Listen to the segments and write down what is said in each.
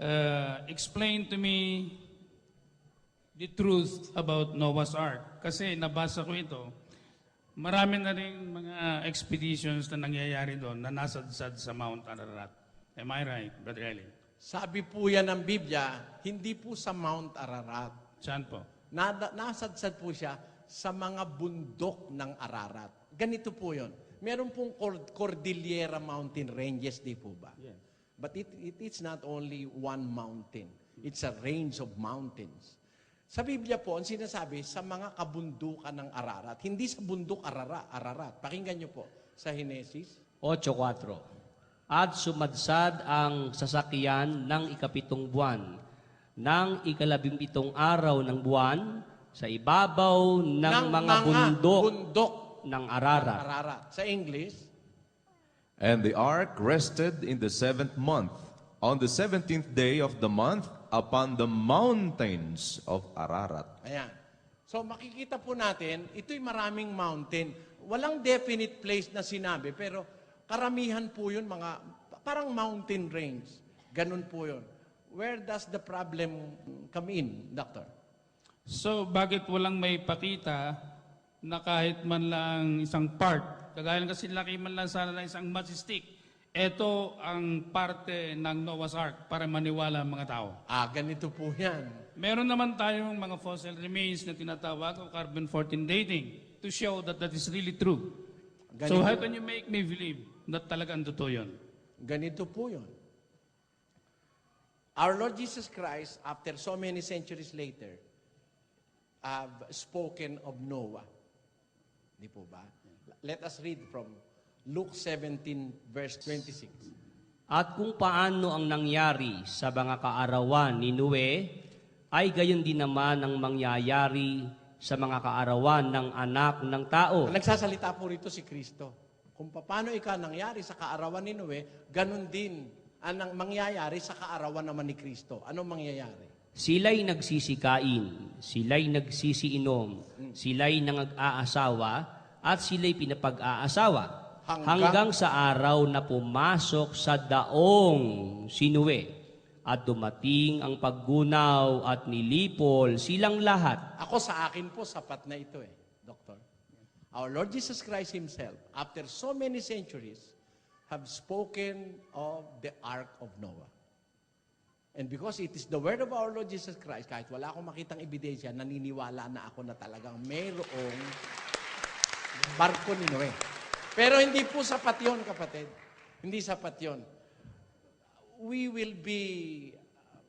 uh, explain to me the truth about Noah's Ark. Kasi nabasa ko ito, marami na rin mga expeditions na nangyayari doon na nasadsad sa Mount Ararat. Am I right, Brother Eli? Sabi po yan ng Biblia, hindi po sa Mount Ararat. Saan po? Nada, nasadsad po siya sa mga bundok ng Ararat. Ganito po yon. Meron pong Cor- Cordillera Mountain Ranges, di po ba? But it, it, it's not only one mountain. It's a range of mountains. Sa Biblia po, ang sinasabi, sa mga kabundukan ng Ararat. Hindi sa bundok Arara, Ararat. Pakinggan niyo po sa Genesis. 8.4 At sumadsad ang sasakyan ng ikapitong buwan ng ikalabimpitong araw ng buwan sa ibabaw ng, mga, bundok bundok ng ng Ararat. Ararat. Sa English, And the ark rested in the seventh month, on the seventeenth day of the month, upon the mountains of Ararat. Ayan. So makikita po natin, ito'y maraming mountain. Walang definite place na sinabi, pero karamihan po yun mga, parang mountain range. Ganun po yun. Where does the problem come in, Doctor? So, bakit walang may pakita na kahit man lang isang part, kagaya ng kasi laki man lang sana ng isang matchstick, ito ang parte ng Noah's Ark para maniwala ang mga tao. Ah, ganito po yan. Meron naman tayong mga fossil remains na tinatawag o carbon-14 dating to show that that is really true. So Ganito, how can you make me believe that talagang totoo yun? ganito po yun. Our Lord Jesus Christ, after so many centuries later, have spoken of Noah. Di po ba? Let us read from Luke 17, verse 26. At kung paano ang nangyari sa mga kaarawan ni Noe, ay gayon din naman ang mangyayari sa mga kaarawan ng anak ng tao. Nagsasalita po rito si Kristo. Kung paano ika nangyari sa kaarawan ni Noe, ganun din ang mangyayari sa kaarawan naman ni Kristo. Anong mangyayari? Sila'y nagsisikain, sila'y nagsisiinom, sila'y nangag-aasawa, at sila'y pinapag-aasawa. Hanggang- Hanggang sa araw na pumasok sa daong sinuwe at dumating ang paggunaw at nilipol silang lahat. Ako sa akin po, sapat na ito eh, Doktor. Our Lord Jesus Christ Himself, after so many centuries, have spoken of the Ark of Noah. And because it is the word of our Lord Jesus Christ, kahit wala akong makitang ebidensya, naniniwala na ako na talagang mayroong barko ni Noe. Pero hindi po sapat yun, kapatid. Hindi sapat yun. We will be,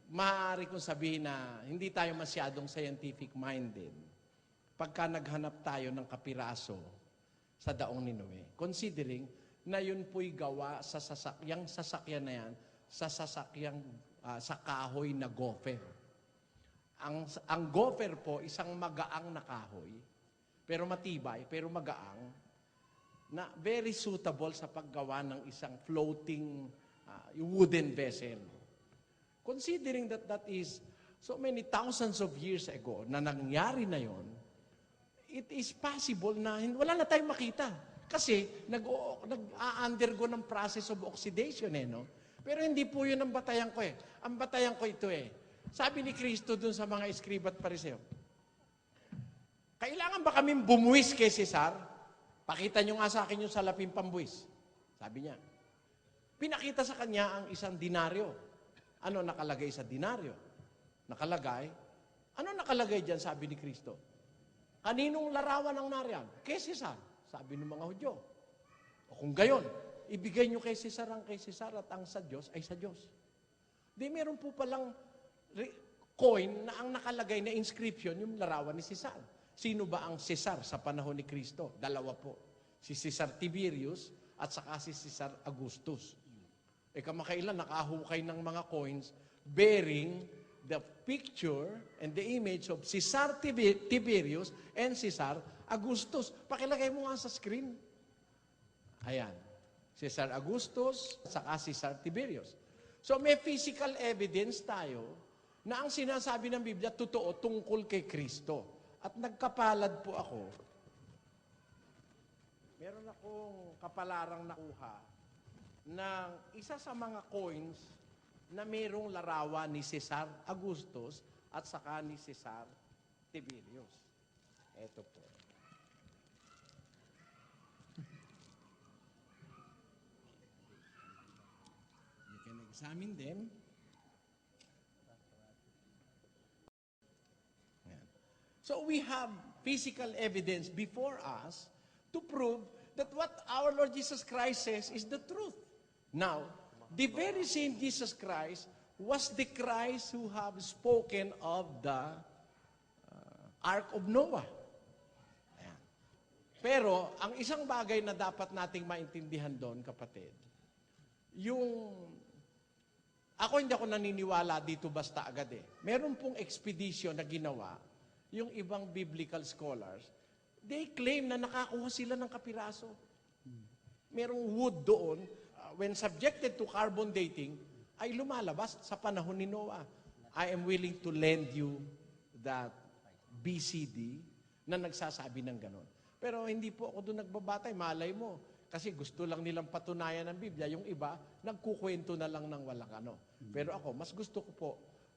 maaari kong sabihin na hindi tayo masyadong scientific minded pagka naghanap tayo ng kapiraso sa daong ni Noe. Considering na yun po'y gawa sa sasakyang sasakyan na yan, sa sasakyang ah, sa kahoy na gopher. Ang, ang gopher po, isang magaang na kahoy, pero matibay, pero magaang, na very suitable sa paggawa ng isang floating ah, wooden vessel. Considering that that is so many thousands of years ago na nangyari na yon, it is possible na wala na tayong makita. Kasi nag, nag-undergo ng process of oxidation eh, no? Pero hindi po yun ang batayan ko eh. Ang batayan ko ito eh. Sabi ni Kristo dun sa mga eskriba at pariseo, kailangan ba kaming bumuwis kay Cesar? Pakita nyo nga sa akin yung salaping pambuwis. Sabi niya. Pinakita sa kanya ang isang dinaryo. Ano nakalagay sa dinaryo? Nakalagay. Ano nakalagay dyan, sabi ni Kristo? Kaninong larawan ang nariyan? Kay Cesar, sabi ng mga Hudyo. O kung gayon, ibigay nyo kay Cesar ang kay Cesar at ang sa Diyos ay sa Diyos. Di meron po palang coin na ang nakalagay na inscription yung larawan ni Cesar. Sino ba ang Cesar sa panahon ni Kristo? Dalawa po. Si Cesar Tiberius at saka si Cesar Augustus. E kamakailan nakahukay ng mga coins bearing the picture and the image of Cesar Tibe- Tiberius and Cesar Augustus. Pakilagay mo nga sa screen. Ayan. Cesar Augustus, saka Cesar Tiberius. So may physical evidence tayo na ang sinasabi ng Biblia totoo tungkol kay Kristo. At nagkapalad po ako. Meron akong kapalarang nakuha ng isa sa mga coins na mayroong larawan ni Cesar Augustus at saka ni Cesar Tiberius. Ito po. You can examine them. So we have physical evidence before us to prove that what our Lord Jesus Christ says is the truth. Now, the very same Jesus Christ was the Christ who have spoken of the uh, Ark of Noah. Ayan. Pero, ang isang bagay na dapat nating maintindihan doon, kapatid, yung ako hindi ako naniniwala dito basta agad eh. Meron pong expedition na ginawa, yung ibang biblical scholars, they claim na nakakuha sila ng kapiraso. Merong wood doon, uh, when subjected to carbon dating, ay lumalabas sa panahon ni Noah. I am willing to lend you that BCD na nagsasabi ng ganon. Pero hindi po ako doon nagbabatay, malay mo. Kasi gusto lang nilang patunayan ng Biblia. Yung iba, nagkukwento na lang ng walang ano. Pero ako, mas gusto ko po,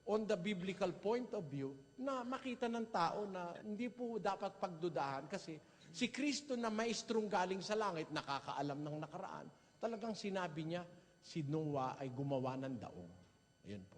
on the biblical point of view, na makita ng tao na hindi po dapat pagdudahan kasi si Kristo na maestrong galing sa langit, nakakaalam ng nakaraan, talagang sinabi niya, si Noah ay gumawa ng daong. Ayun.